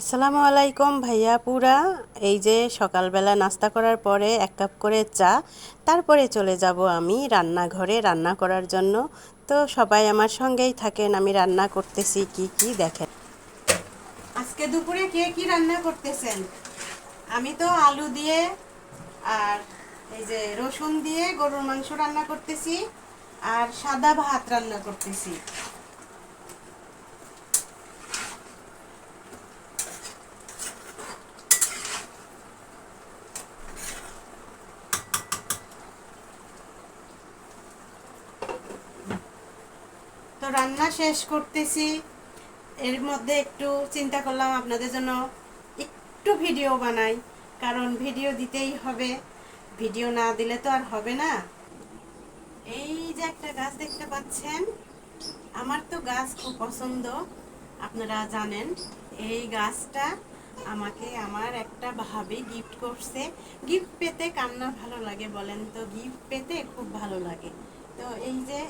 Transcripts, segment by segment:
আসসালামু আলাইকুম ভাইয়া, পুরা। এই যে সকালবেলা নাস্তা করার পরে এক কাপ করে চা, তারপরে চলে যাব আমি রান্নাঘরে রান্না করার জন্য। তো সবাই আমার সঙ্গেই থাকেন, আমি রান্না করতেছি, কি কি দেখেন। আজকে দুপুরে কে কি রান্না করতেছেন? আমি তো আলু দিয়ে আর এই যে রসুন দিয়ে গরুর মাংস রান্না করতেছি আর সাদা ভাত রান্না করতেছি। তো রান্না শেষ করতেছি। এর মধ্যে একটু চিন্তা করলাম আপনাদের জন্য একটু ভিডিও বানাই, কারণ ভিডিও দিতেই হবে। ভিডিও না দিলে তো আর হবে না। এই যে একটা গাছ দেখতে পাচ্ছেন, আমার তো গাছ খুব পছন্দ, আপনারা জানেন। এই গাছটা আমাকে আমার একটা ভাবি গিফট করছে। গিফট পেতে কান্না ভালো লাগে বলেন তো? গিফট পেতে খুব ভালো লাগে। তো এই যে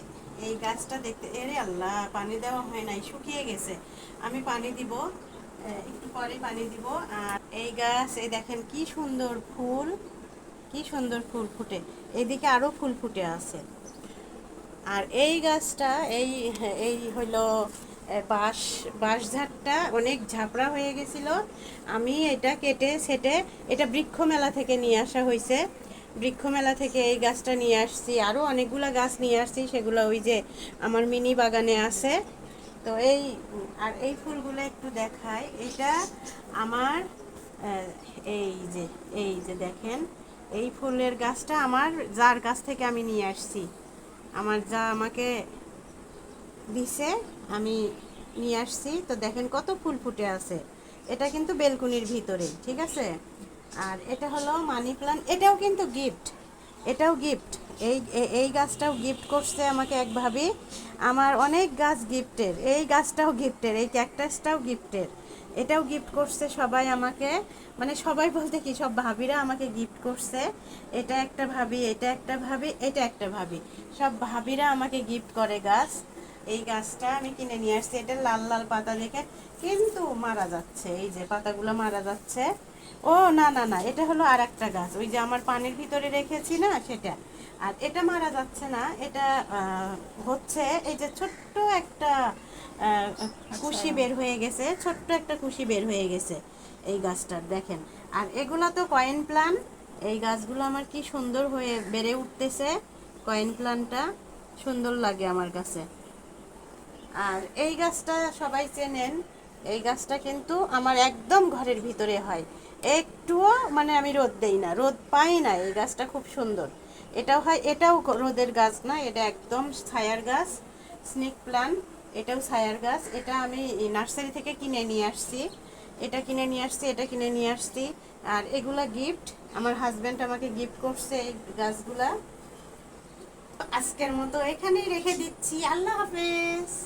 এই গাছটা দেখতে, এরে আল্লাহ, পানি দেওয়া হয় নাই, শুকিয়ে গেছে। আমি পানি দিব একটু পরে পানি দিব। আর এই গাছ, এই দেখেন কি সুন্দর ফুল, কি সুন্দর ফুল ফুটে। এইদিকে আরও ফুল ফুটে আছে। আর এই গাছটা, এই এই হলো বাঁশ বাঁশ ঝাড়টা অনেক ঝাপড়া হয়ে গেছিল। আমি এটা কেটে সেটে এটা বৃক্ষ মেলা থেকে নিয়ে আসা হয়েছে বৃক্ষ মেলা থেকে এই গাছটা নিয়ে আসছি। আরও অনেকগুলো গাছ নিয়ে আসছি, সেগুলো ওই যে আমার মিনি বাগানে আছে। তো এই, আর এই ফুলগুলো একটু দেখাই। এটা আমার এই যে এই যে দেখেন, এই ফুলের গাছটা আমার, যার গাছ থেকে আমি নিয়ে আসছি। আমার যা আমাকে দিছে, আমি নিয়ে আসছি। তো দেখেন কত ফুল ফুটে আছে। এটা কিন্তু বেলকুনির ভিতরে ঠিক আছে? আর এটা হলো মানি প্লান্ট। এটাও কিন্তু গিফট এটাও গিফট এই এই গাছটাও গিফট করছে আমাকে এক ভাবি। আমার অনেক গাছ গিফটের এই গাছটাও গিফটের এই ক্যাকটাসটাও গিফটের এটাও গিফট করছে সবাই আমাকে। মানে সবাই বলতে কি, সব ভাবিরা আমাকে গিফট করছে। এটা একটা ভাবি, এটা একটা ভাবি, এটা একটা ভাবি। সব ভাবিরা আমাকে গিফট করে গাছ। এই গাছটা আমি কিনে নিয়ে আসছি। এটা লাল লাল পাতা দেখে কিন্তু মারা যাচ্ছে। এই যে পাতাগুলো মারা যাচ্ছে। ও না না না এটা হলো আর একটা গাছ। ওই যে আমার পানির ভিতরে রেখেছি না সেটা। আর এটা মারা যাচ্ছে না এটা হচ্ছে এই যে ছোট্ট একটা আহ, কুশি বের হয়ে গেছে ছোট্ট একটা কুশি বের হয়ে গেছে এই গাছটার দেখেন। আর এগুলো তো কয়েন প্লান এই গাছগুলো আমার কি সুন্দর হয়ে বেড়ে উঠতেছে কয়েন প্লানটা সুন্দর লাগে আমার কাছে। আর এই গাছটা সবাই চেনেন এই গাছটা কিন্তু আমার একদম ঘরের ভিতরে হয়। একটুও মানে আমি রোদ দেই না, রোদ পাই না, এই গাছটা খুব সুন্দর। এটাও হয়, এটাও রোদের গাছ না, এটা একদম ছায়ার গাছ, স্নেক প্লান্ট, এটাও ছায়ার গাছ। এটা আমি নার্সারি থেকে কিনে নিয়ে আসছি, এটা কিনে নিয়ে আসছি, এটা কিনে নিয়ে আসছি। আর এগুলা গিফট আমার হাজব্যান্ড আমাকে গিফট করছে এই গাছগুলা। আজকের মতো এখানেই রেখে দিচ্ছি, আল্লাহ হাফেজ।